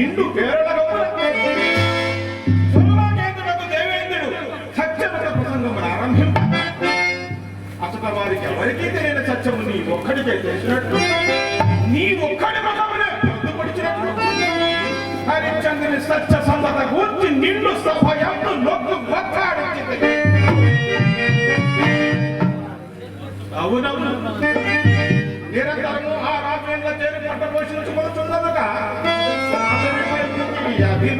నిండు పేరడగమున వారికి ఎవరికీ తెలియని సత్యము నీ ఒక్కడికే తెలిసినట్టు. నీ ఒక్కడి మగమున పొందుపడిచినట్లు హరిచంద్రుని సత్య సంపద గూర్చి నిండు సభ నొక్కు ఒక్కాడించింది అవునవును. నీ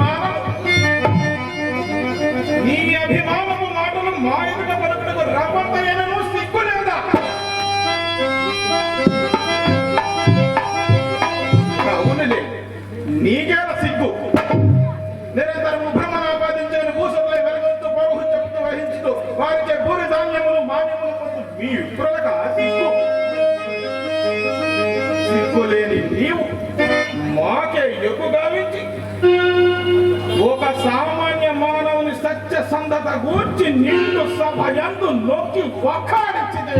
నీ అభిమానము మాటలు మా ఎదుట పలుకుటకు రవ్వంతైనను సిగ్గు లేదా? అవునులే నీకేల సిగ్గు? నిరంతరము సామాన్య మానవుని సత్య సంధత గూర్చి నిన్ను సభ ఎందు నొక్కి ఒక్కాడించింది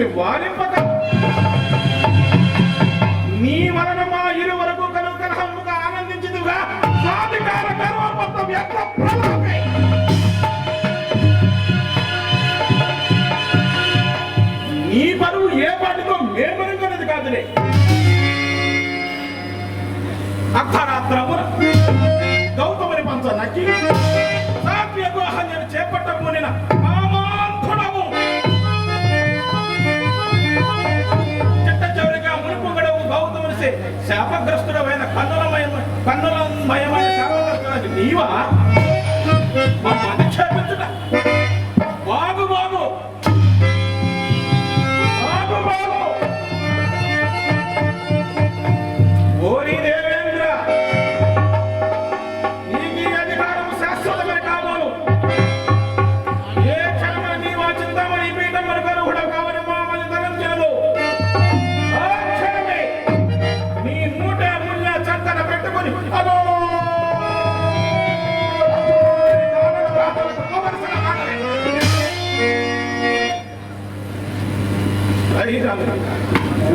వశిష్ఠుని వారింపక. నీ వలన మా ఇరువరకు వరకు కలహముగా ఆనందించుదుగా సాధికార గర్వపత్త వ్యక్త ప్రలాపే నీ పరువు ఏ పాటితో మేమనుకున్నది కాదులే. అర్ధరాత్రమున గౌతమని పంచ నక్కి శాపగ్రస్తుడమైన కన్నులమయ కన్నులమయమైన శాపగ్రస్తుడు నీవా?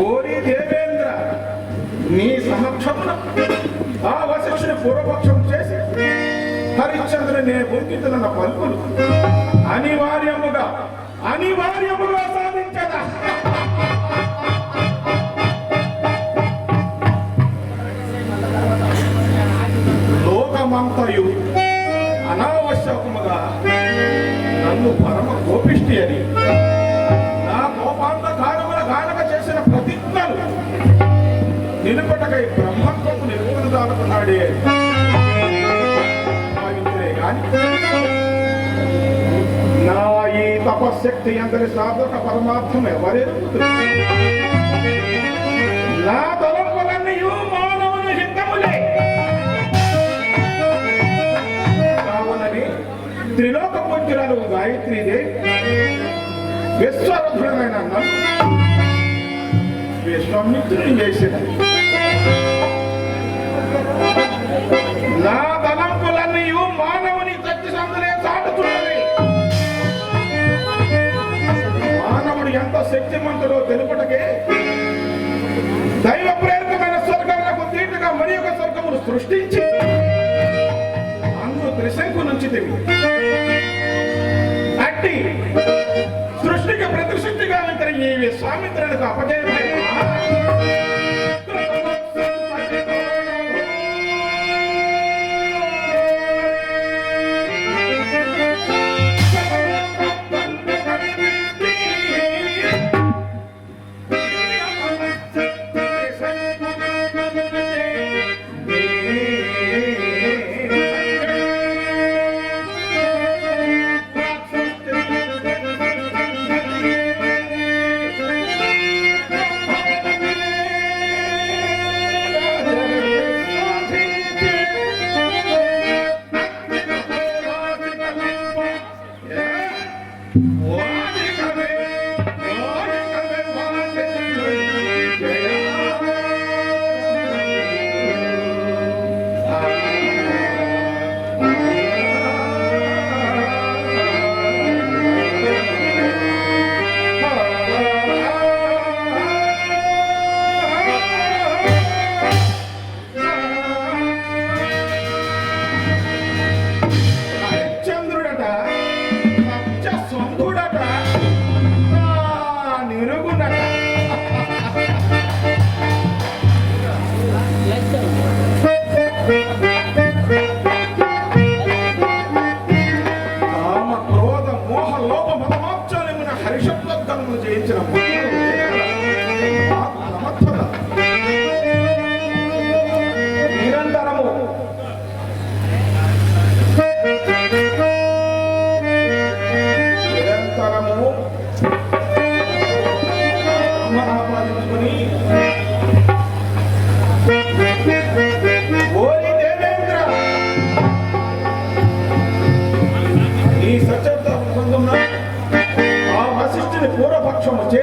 ఓరి దేవేంద్ర నీ సమక్షమున ఆ వశిష్ఠుని పూర్వపక్షం చేసి హరిశ్చంద్రుని నే బొంకితున్న పలుకులు అనివార్యముగా అనివార్యముగా సాధించదా లోకమంతయు అనావశ్యకముగా నన్ను పరమ కోపిష్టి అని అంతకై బ్రహ్మత్వము నిలుపుదానుకున్నాడే భావించలే నా ఈ తపశక్తి అందరి సాధక పరమార్థం ఎవరెరుగుతుంది నా తలంపులన్నీ మానవుని హితములే. కావునని త్రిలోక పూజ్యురాలు గాయత్రి విశ్వరథుడమైన నన్ను విశ్వామిత్రుని నా తలంపులన్నీ మానవుని శక్తి సందులే చాటుతున్నది. మానవుడు ఎంత శక్తిమంతుడో తెలుపుటకే దైవ ప్రేరితమైన స్వర్గములకు తీటుగా మరి ఒక స్వర్గమును సృష్టించి అందులో త్రిశంకు నుంచి తెవి అట్టి సృష్టికి ప్రతి సృష్టిగా ఈ О!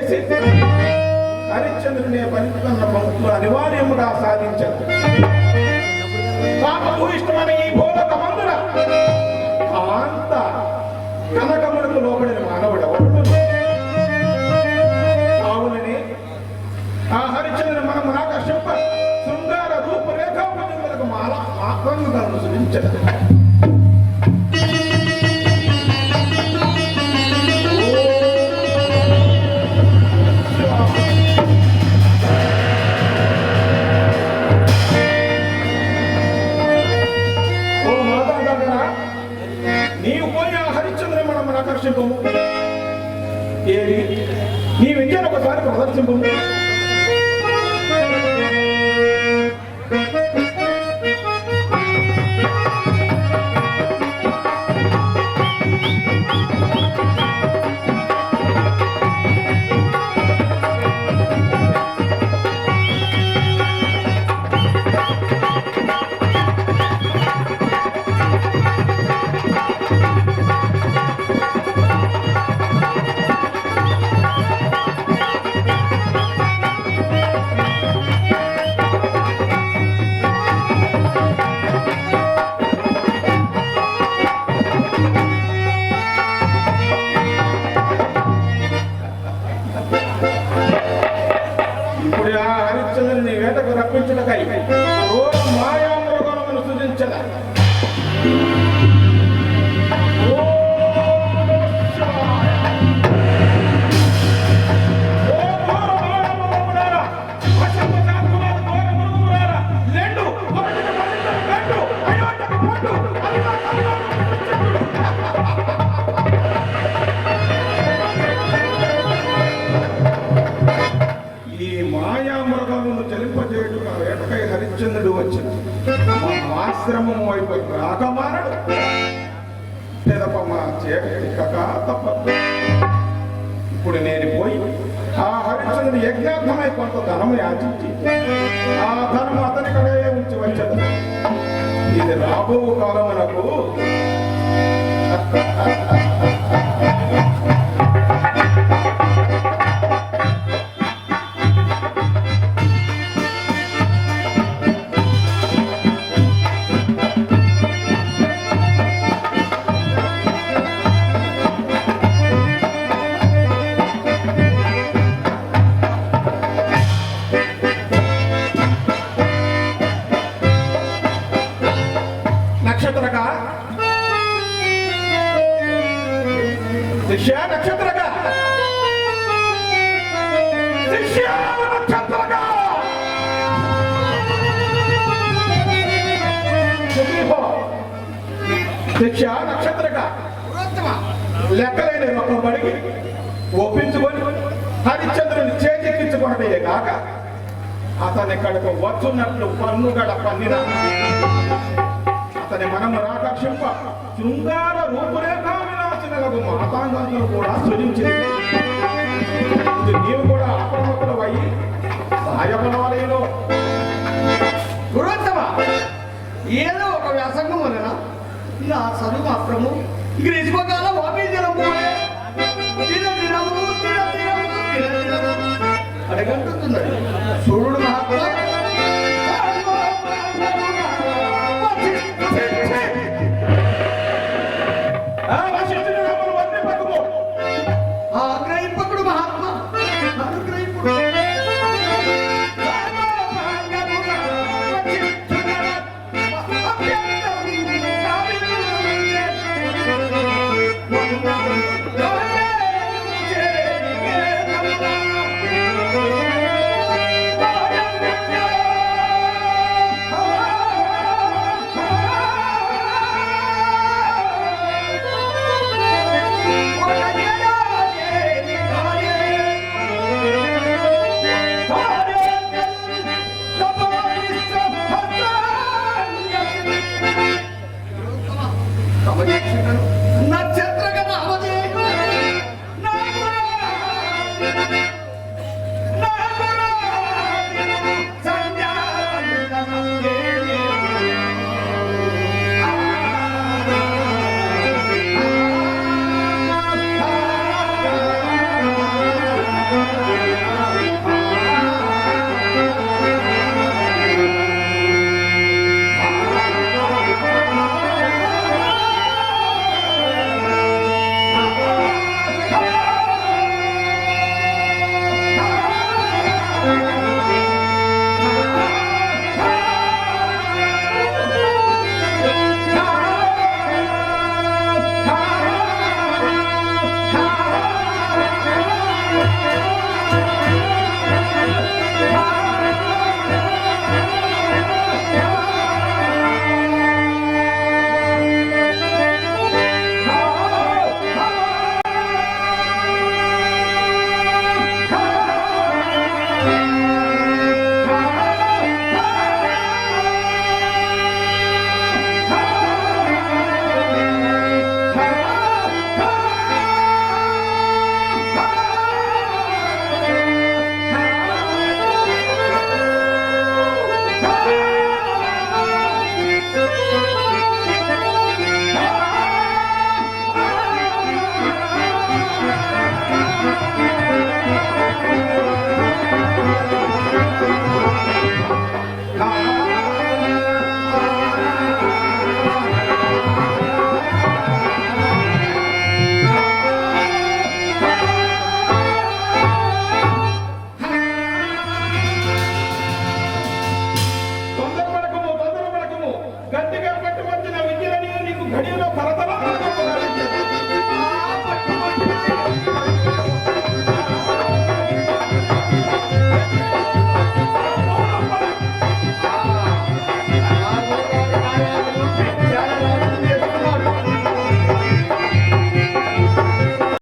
చేసిందని హరిశ్చంద్రునే పలుకుతున్న భక్తులు అనివార్యముగా సాధించారు నాకు భూయిష్టమైన ఈ భూలోక మందున కాంత కనకములకు లోబడిన మానవుడు ఎవడు? కావులని ఆ హరిశ్చంద్రుని మనము నాకు శుభ శృంగార రూపురేఖాపటములకు మాల మాత్రంగా అనుసరించారు మా చేక తప్పదు ఇప్పుడు నేను పోయి ఆ హరిశ్చంద్రుడు యజ్ఞార్థమై కొంత ధనము యాచించి ఆ ధనము అతని కడే ఉంచి వచ్చదు ఇది రాబో కాలమునకు శిక్ష నక్షత్రక. లెక్కలేని ఒక పడికి ఒప్పించుకొని హరిశ్చంద్రుని చేజెక్కించుకున్నదే కాక అతని కడుపు వచ్చున్నట్లు పన్నుగడ పన్నిన. అతని మనము రాకర్షింప శృంగార రూపురేఖ వినాశనలకు మాతాంగంలో కూడా సృజించింది. Ah, was ist